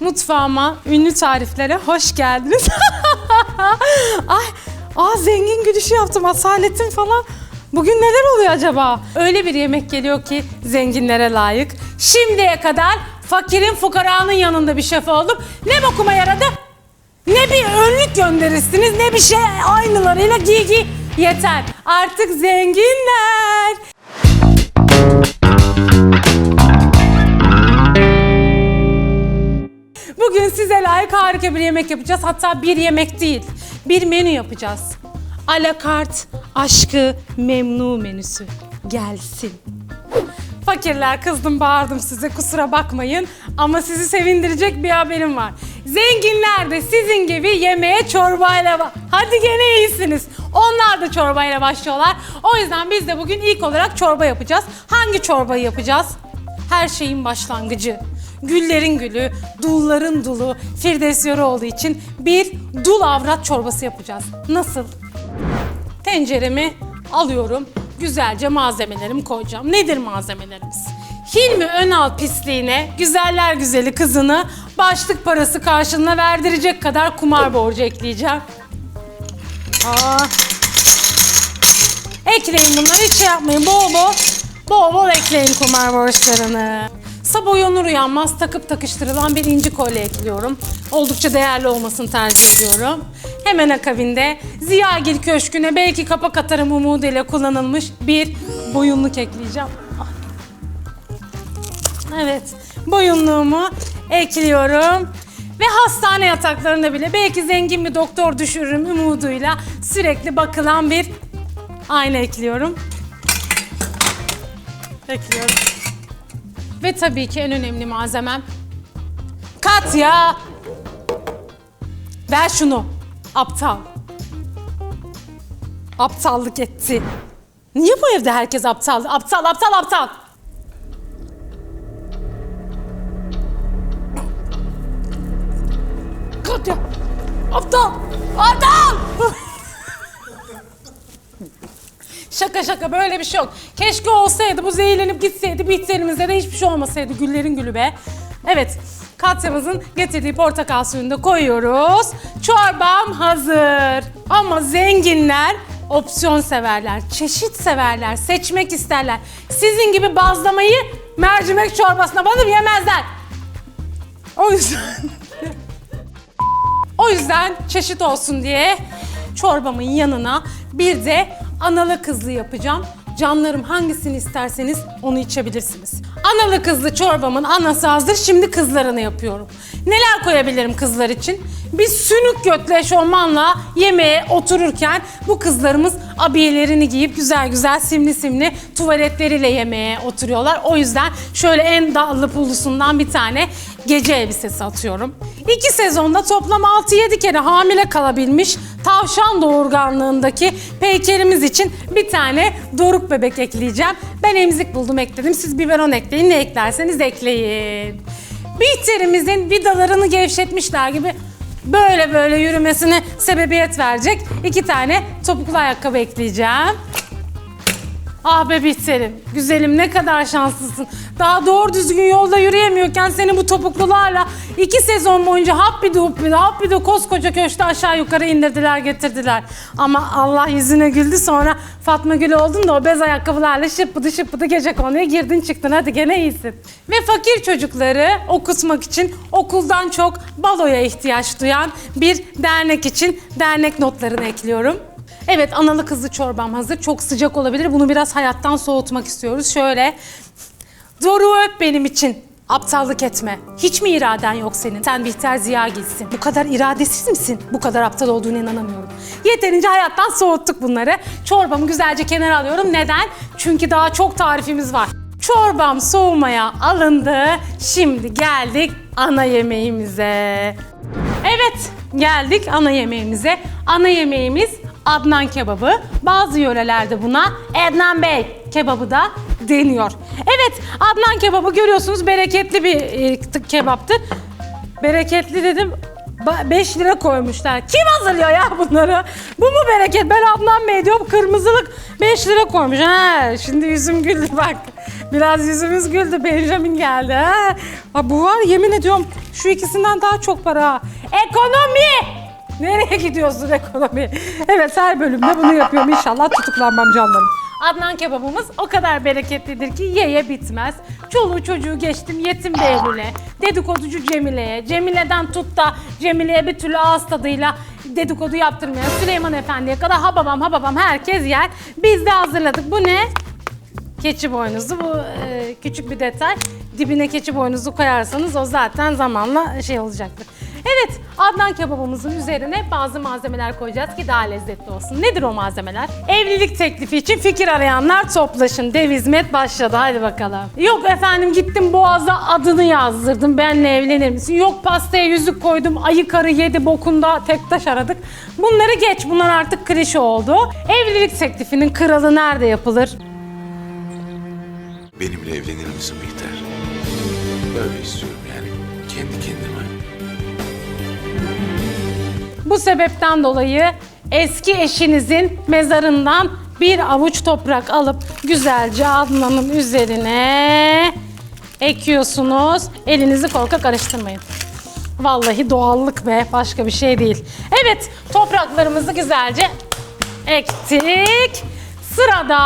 Mutfağıma, ünlü tariflere hoş geldiniz. Ay, aa zengin gülüşü yaptım, asaletim falan. Bugün neler oluyor acaba? Öyle bir yemek geliyor ki zenginlere layık. Şimdiye kadar fakirin fukaranın yanında bir şef oldum. Ne bokuma yaradı? Ne bir önlük gönderirsiniz ne bir şey aynılarıyla giy giy. Yeter. Artık zenginler. Harika bir yemek yapacağız. Hatta bir yemek değil, bir menü yapacağız. Alakart aşkı memnu menüsü. Gelsin. Fakirler kızdım bağırdım size kusura bakmayın ama sizi sevindirecek bir haberim var. Zenginler de sizin gibi yemeğe çorbayla ba- Hadi gene iyisiniz. Onlar da çorbayla başlıyorlar. O yüzden biz de bugün ilk olarak çorba yapacağız. Hangi çorbayı yapacağız? Her şeyin başlangıcı. Güllerin gülü, dulların dulu, Firdevs olduğu için bir dul avrat çorbası yapacağız. Nasıl? Tenceremi alıyorum. Güzelce malzemelerimi koyacağım. Nedir malzemelerimiz? Hilmi Önal pisliğine güzeller güzeli kızını başlık parası karşılığında verdirecek kadar kumar borcu ekleyeceğim. Aa. Ekleyin bunları hiç şey yapmayın. Bol bol bol bol ekleyin kumar borçlarını. Sabah uyanır uyanmaz takıp takıştırılan bir inci kolye ekliyorum. Oldukça değerli olmasını tercih ediyorum. Hemen akabinde Ziyagil Köşkü'ne belki kapak atarım umuduyla kullanılmış bir boyunluk ekleyeceğim. Ah. Evet, boyunluğumu ekliyorum. Ve hastane yataklarında bile belki zengin bir doktor düşürürüm umuduyla sürekli bakılan bir ayna ekliyorum. Ekliyorum. Ve tabii ki en önemli malzemem Katya. Ver şunu. Aptal. Aptallık etti. Niye bu evde herkes aptal? Aptal, aptal, aptal. Katya. Aptal. Aptal. Şaka şaka böyle bir şey yok. Keşke olsaydı bu zehirlenip gitseydi bitlerimizde de hiçbir şey olmasaydı güllerin gülü be. Evet Katya'mızın getirdiği portakal suyunu da koyuyoruz. Çorbam hazır. Ama zenginler opsiyon severler, çeşit severler, seçmek isterler. Sizin gibi bazlamayı mercimek çorbasına banıp yemezler. O yüzden o yüzden çeşit olsun diye çorbamın yanına bir de analı kızlı yapacağım. Canlarım hangisini isterseniz onu içebilirsiniz. Analı kızlı çorbamın anası hazır. Şimdi kızlarını yapıyorum. Neler koyabilirim kızlar için? Bir sünük götlü eşofmanla yemeğe otururken bu kızlarımız abiyelerini giyip güzel güzel simli simli tuvaletleriyle yemeğe oturuyorlar. O yüzden şöyle en dallı pullusundan bir tane gece elbisesi atıyorum. İki sezonda toplam 6-7 kere hamile kalabilmiş tavşan doğurganlığındaki peykerimiz için bir tane doruk bebek ekleyeceğim. Ben emzik buldum ekledim. Siz biberon ekleyin. Ne eklerseniz ekleyin. Bihter'imizin vidalarını gevşetmişler gibi böyle böyle yürümesine sebebiyet verecek iki tane topuklu ayakkabı ekleyeceğim. Ah be Bihter'im, güzelim ne kadar şanslısın. Daha doğru düzgün yolda yürüyemiyorken seni bu topuklularla iki sezon boyunca happidi huppidi happidi koskoca köşte aşağı yukarı indirdiler getirdiler. Ama Allah yüzüne güldü sonra Fatma Gül oldun da o bez ayakkabılarla şıppıdı şıppıdı gece konuya girdin çıktın hadi gene iyisin. Ve fakir çocukları okutmak için okuldan çok baloya ihtiyaç duyan bir dernek için dernek notlarını ekliyorum. Evet analı kızlı çorbam hazır. Çok sıcak olabilir. Bunu biraz hayattan soğutmak istiyoruz. Şöyle. Doru öp benim için. Aptallık etme. Hiç mi iraden yok senin? Sen Bihter Ziya gitsin. Bu kadar iradesiz misin? Bu kadar aptal olduğunu inanamıyorum. Yeterince hayattan soğuttuk bunları. Çorbamı güzelce kenara alıyorum. Neden? Çünkü daha çok tarifimiz var. Çorbam soğumaya alındı. Şimdi geldik ana yemeğimize. Evet, geldik ana yemeğimize. Ana yemeğimiz Adnan kebabı. Bazı yörelerde buna Adnan Bey kebabı da deniyor. Evet, Adnan kebabı görüyorsunuz bereketli bir e, kebaptı. Bereketli dedim. 5 lira koymuşlar. Kim hazırlıyor ya bunları? Bu mu bereket? Ben Adnan Bey diyorum kırmızılık 5 lira koymuş. Ha, şimdi yüzüm güldü bak. Biraz yüzümüz güldü. Benjamin geldi. Ha. Ha, bu var yemin ediyorum Şu ikisinden daha çok para. Ekonomi! Nereye gidiyorsun ekonomi? Evet her bölümde bunu yapıyorum. İnşallah tutuklanmam canlarım. Adnan kebabımız o kadar bereketlidir ki ye ye bitmez. Çoluğu çocuğu geçtim yetim Behlül'e, dedikoducu Cemile'ye, Cemile'den tut da Cemile'ye bir türlü ağız tadıyla dedikodu yaptırmayan Süleyman Efendi'ye kadar ha babam ha babam herkes yer. Biz de hazırladık. Bu ne? Keçi boynuzu bu e, küçük bir detay. Dibine keçi boynuzu koyarsanız o zaten zamanla şey olacaktır. Evet Adnan kebabımızın üzerine bazı malzemeler koyacağız ki daha lezzetli olsun. Nedir o malzemeler? Evlilik teklifi için fikir arayanlar toplaşın. Dev hizmet başladı hadi bakalım. Yok efendim gittim boğaza adını yazdırdım benle evlenir misin? Yok pastaya yüzük koydum ayı karı yedi bokunda tek taş aradık. Bunları geç bunlar artık klişe oldu. Evlilik teklifinin kralı nerede yapılır? Benimle evlenir misin Bihter? Böyle istiyorum Bu sebepten dolayı eski eşinizin mezarından bir avuç toprak alıp güzelce Adnan'ın üzerine ekiyorsunuz. Elinizi korkak karıştırmayın. Vallahi doğallık be başka bir şey değil. Evet topraklarımızı güzelce ektik. Sırada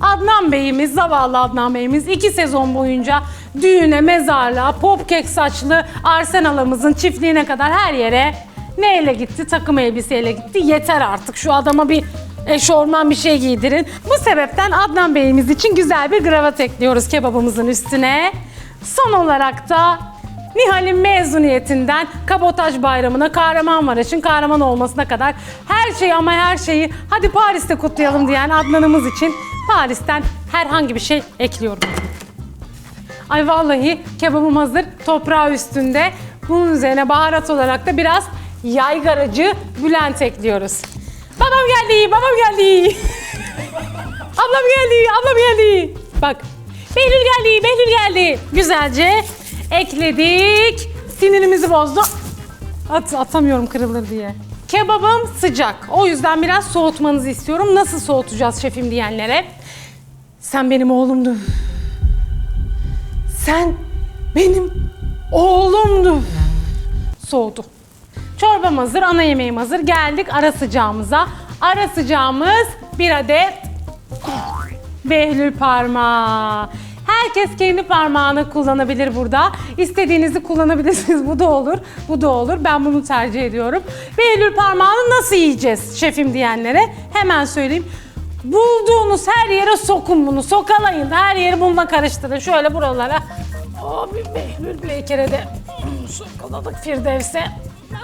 Adnan Bey'imiz, zavallı Adnan Bey'imiz iki sezon boyunca düğüne, mezarlığa, popkek saçlı Arsenal'ımızın çiftliğine kadar her yere neyle gitti? Takım elbiseyle gitti. Yeter artık şu adama bir eşorman bir şey giydirin. Bu sebepten Adnan Bey'imiz için güzel bir gravat ekliyoruz kebabımızın üstüne. Son olarak da Nihal'in mezuniyetinden Kabotaj Bayramı'na, Kahramanmaraş'ın kahraman olmasına kadar her şeyi ama her şeyi hadi Paris'te kutlayalım diyen Adnan'ımız için Paris'ten herhangi bir şey ekliyorum. Ay vallahi kebabım hazır, toprağı üstünde. Bunun üzerine baharat olarak da biraz yaygaracı Bülent ekliyoruz. Babam geldi, babam geldi. ablam geldi, ablam geldi. Bak, Behlül geldi, Behlül geldi. Güzelce ekledik. Sinirimizi bozdu. At, atamıyorum kırılır diye. Kebabım sıcak. O yüzden biraz soğutmanızı istiyorum. Nasıl soğutacağız şefim diyenlere. Sen benim oğlumdun. Sen benim oğlumdun. Soğudu. Çorbam hazır, ana yemeğim hazır. Geldik ara sıcağımıza. Ara sıcağımız bir adet Behlül parmağı. Herkes kendi parmağını kullanabilir burada. İstediğinizi kullanabilirsiniz. Bu da olur, bu da olur. Ben bunu tercih ediyorum. Behlül parmağını nasıl yiyeceğiz şefim diyenlere hemen söyleyeyim. Bulduğunuz her yere sokun bunu. Sokalayın. Her yeri bununla karıştırın. Şöyle buralara. O bir Behlül bir kere de sokaladık Firdevs'e.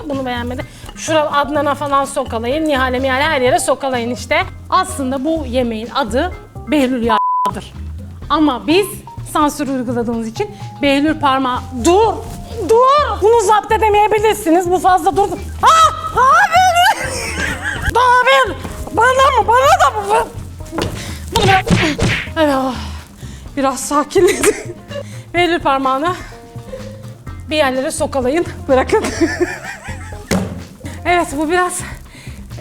Bunu beğenmedim. Şura Adnan'a falan sokalayın. Nihal'e Mihal'e her yere sokalayın işte. Aslında bu yemeğin adı Behlül yağıdır. Ama biz sansür uyguladığımız için Behlül parmağı... Dur! Dur! Bunu zapt edemeyebilirsiniz. Bu fazla dur. Ah! Abi! Abi! Bana mı? Bana da mı? Bunu. Evet. oh. Biraz sakinledi. Behlül parmağını bir yerlere sokalayın. Bırakın. evet bu biraz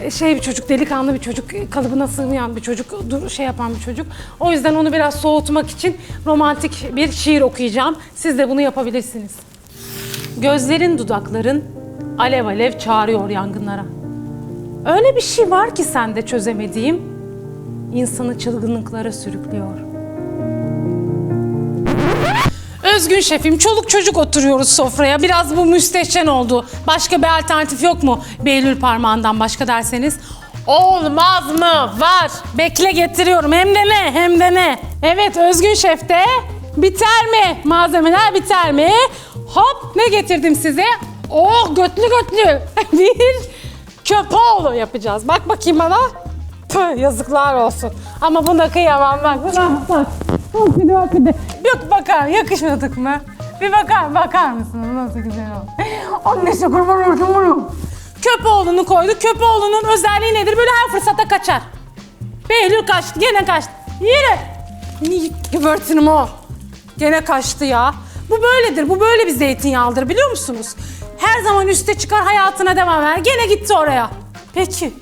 e, şey bir çocuk, delikanlı bir çocuk, e, kalıbına sığmayan bir çocuk, dur şey yapan bir çocuk. O yüzden onu biraz soğutmak için romantik bir şiir okuyacağım. Siz de bunu yapabilirsiniz. Gözlerin, dudakların alev alev çağırıyor yangınlara. Öyle bir şey var ki sende çözemediğim, insanı çılgınlıklara sürüklüyor. Özgün şefim, çoluk çocuk oturuyoruz sofraya. Biraz bu müstehcen oldu. Başka bir alternatif yok mu? Behlül parmağından başka derseniz. Olmaz mı? Var. Bekle getiriyorum. Hem de ne? Hem de ne? Evet Özgün şefte biter mi? Malzemeler biter mi? Hop ne getirdim size? Oh götlü götlü. bir köpoğlu yapacağız. Bak bakayım bana. Tüh, yazıklar olsun. Ama buna kıyamam bak. Bak bak. Yok bakar yakışmadık mı? Bir bakar bakar mısınız nasıl güzel oldu. Annesi kurban olsun bunu. Köpoğlu'nu koyduk. Köpoğlu'nun özelliği nedir? Böyle her fırsatta kaçar. Behlül kaçtı. Gene kaçtı. Yine. Niye güvertinim o? Gene kaçtı ya. Bu böyledir. Bu böyle bir zeytinyağlıdır biliyor musunuz? Her zaman üste çıkar hayatına devam eder. Gene gitti oraya. Peki.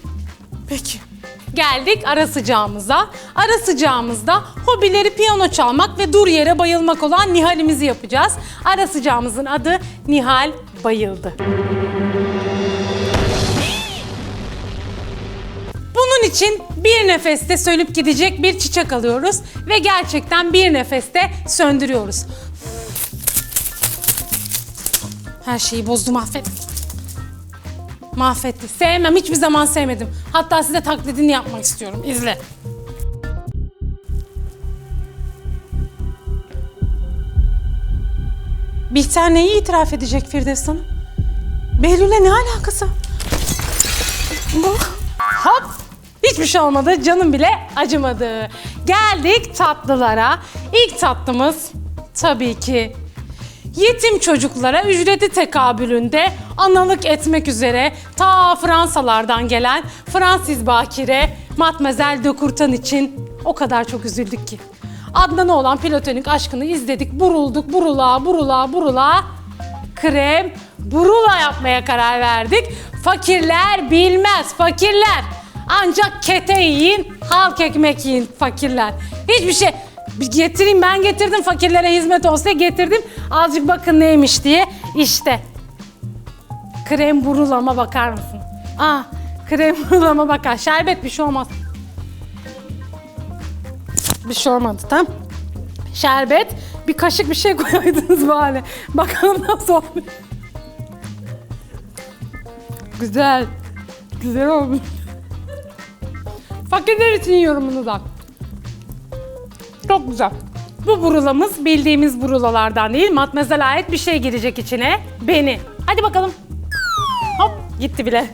Peki. Geldik ara sıcağımıza. Ara sıcağımızda hobileri piyano çalmak ve dur yere bayılmak olan Nihal'imizi yapacağız. Ara sıcağımızın adı Nihal Bayıldı. Bunun için bir nefeste sönüp gidecek bir çiçek alıyoruz ve gerçekten bir nefeste söndürüyoruz. Her şeyi bozdu mahvet. Mahvetti. Sevmem, hiçbir zaman sevmedim. Hatta size taklidini yapmak istiyorum. İzle. Bihter neyi itiraf edecek Firdevs Hanım? Behlül'le ne alakası? Hop! Hiçbir şey olmadı. Canım bile acımadı. Geldik tatlılara. İlk tatlımız tabii ki yetim çocuklara ücreti tekabülünde analık etmek üzere ta Fransalardan gelen Fransız bakire Matmazel de Courtan için o kadar çok üzüldük ki. Adnan'a olan platonik aşkını izledik, burulduk, burula, burula, burula. Krem, burula yapmaya karar verdik. Fakirler bilmez, fakirler. Ancak kete yiyin, halk ekmek yiyin fakirler. Hiçbir şey... Getireyim ben getirdim fakirlere hizmet diye getirdim. Azıcık bakın neymiş diye. İşte. Krem burulama bakar mısın? Ah krem burulama bakar. Şerbet bir şey olmaz. Bir şey olmadı tamam. Şerbet bir kaşık bir şey koyaydınız bari. Bakalım nasıl olmuş. Güzel. Güzel olmuş. Fakirler için yiyorum bunu da. Çok güzel. Bu burulamız bildiğimiz burulalardan değil. Matmazel'e ait bir şey girecek içine. Beni. Hadi bakalım. Hop gitti bile.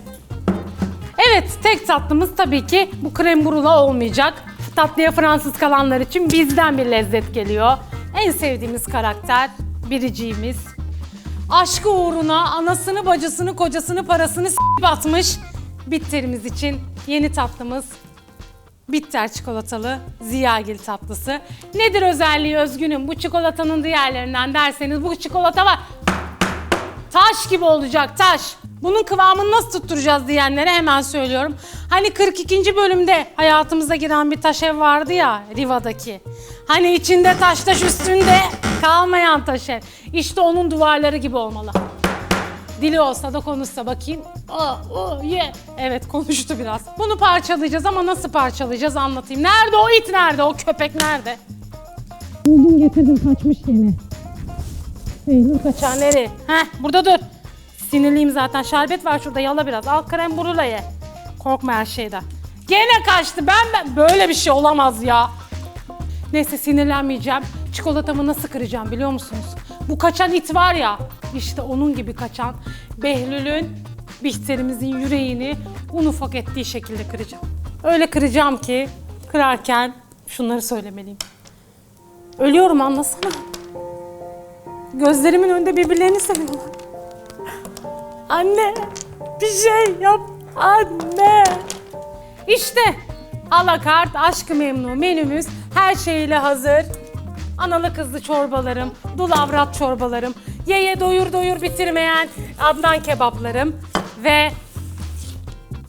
Evet tek tatlımız tabii ki bu krem burula olmayacak. Tatlıya Fransız kalanlar için bizden bir lezzet geliyor. En sevdiğimiz karakter biriciğimiz. Aşkı uğruna anasını, bacısını, kocasını, parasını s**p atmış. Bitterimiz için yeni tatlımız Bitter çikolatalı ziyagil tatlısı. Nedir özelliği özgünüm bu çikolatanın diğerlerinden derseniz bu çikolata var. Taş gibi olacak taş. Bunun kıvamını nasıl tutturacağız diyenlere hemen söylüyorum. Hani 42. bölümde hayatımıza giren bir taş ev vardı ya Riva'daki. Hani içinde taş taş üstünde kalmayan taş ev. İşte onun duvarları gibi olmalı. Dili olsa da konuşsa bakayım. Aa, o, ye. Evet konuştu biraz. Bunu parçalayacağız ama nasıl parçalayacağız anlatayım. Nerede o it nerede? O köpek nerede? Buldum getirdim kaçmış yine. Peynir kaçar nereye? Heh burada dur. Sinirliyim zaten. Şerbet var şurada yala biraz. Al krem burula ye. Korkma her şeyden. Gene kaçtı. Ben ben böyle bir şey olamaz ya. Neyse sinirlenmeyeceğim. Çikolatamı nasıl kıracağım biliyor musunuz? Bu kaçan it var ya, işte onun gibi kaçan Behlül'ün, Bihter'imizin yüreğini un ufak ettiği şekilde kıracağım. Öyle kıracağım ki kırarken şunları söylemeliyim. Ölüyorum anlasana. Gözlerimin önünde birbirlerini seviyorlar. Anne bir şey yap anne. İşte alakart aşkı memnun menümüz her şeyle hazır. Analı kızlı çorbalarım, dul avrat çorbalarım, ye ye doyur doyur bitirmeyen Adnan kebaplarım ve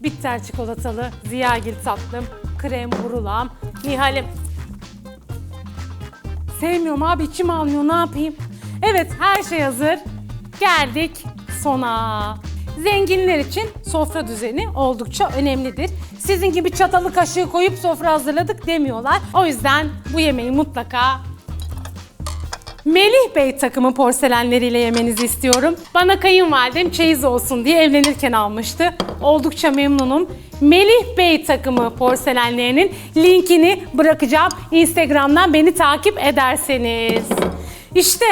bitter çikolatalı ziyagil tatlım, krem burulam, Nihal'im. Sevmiyorum abi içim almıyor ne yapayım? Evet her şey hazır. Geldik sona. Zenginler için sofra düzeni oldukça önemlidir. Sizin gibi çatalı kaşığı koyup sofra hazırladık demiyorlar. O yüzden bu yemeği mutlaka Melih Bey takımı porselenleriyle yemenizi istiyorum. Bana kayınvalidem çeyiz olsun diye evlenirken almıştı. Oldukça memnunum. Melih Bey takımı porselenlerinin linkini bırakacağım. Instagram'dan beni takip ederseniz. İşte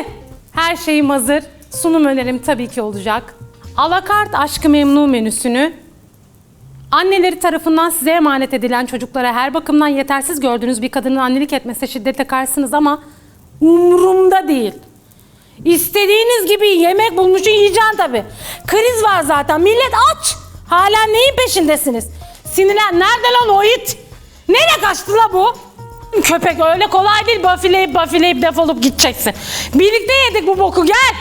her şeyim hazır. Sunum önerim tabii ki olacak. Alakart aşkı memnun menüsünü Anneleri tarafından size emanet edilen çocuklara her bakımdan yetersiz gördüğünüz bir kadının annelik etmesine şiddetle karşısınız ama umurumda değil. İstediğiniz gibi yemek bulmuşsun yiyeceksin tabii. Kriz var zaten. Millet aç. Hala neyin peşindesiniz? Sinirlen. Nerede lan o it? Nereye kaçtı la bu? Köpek öyle kolay değil. Bafileyip bafileyip defolup gideceksin. Birlikte yedik bu boku gel.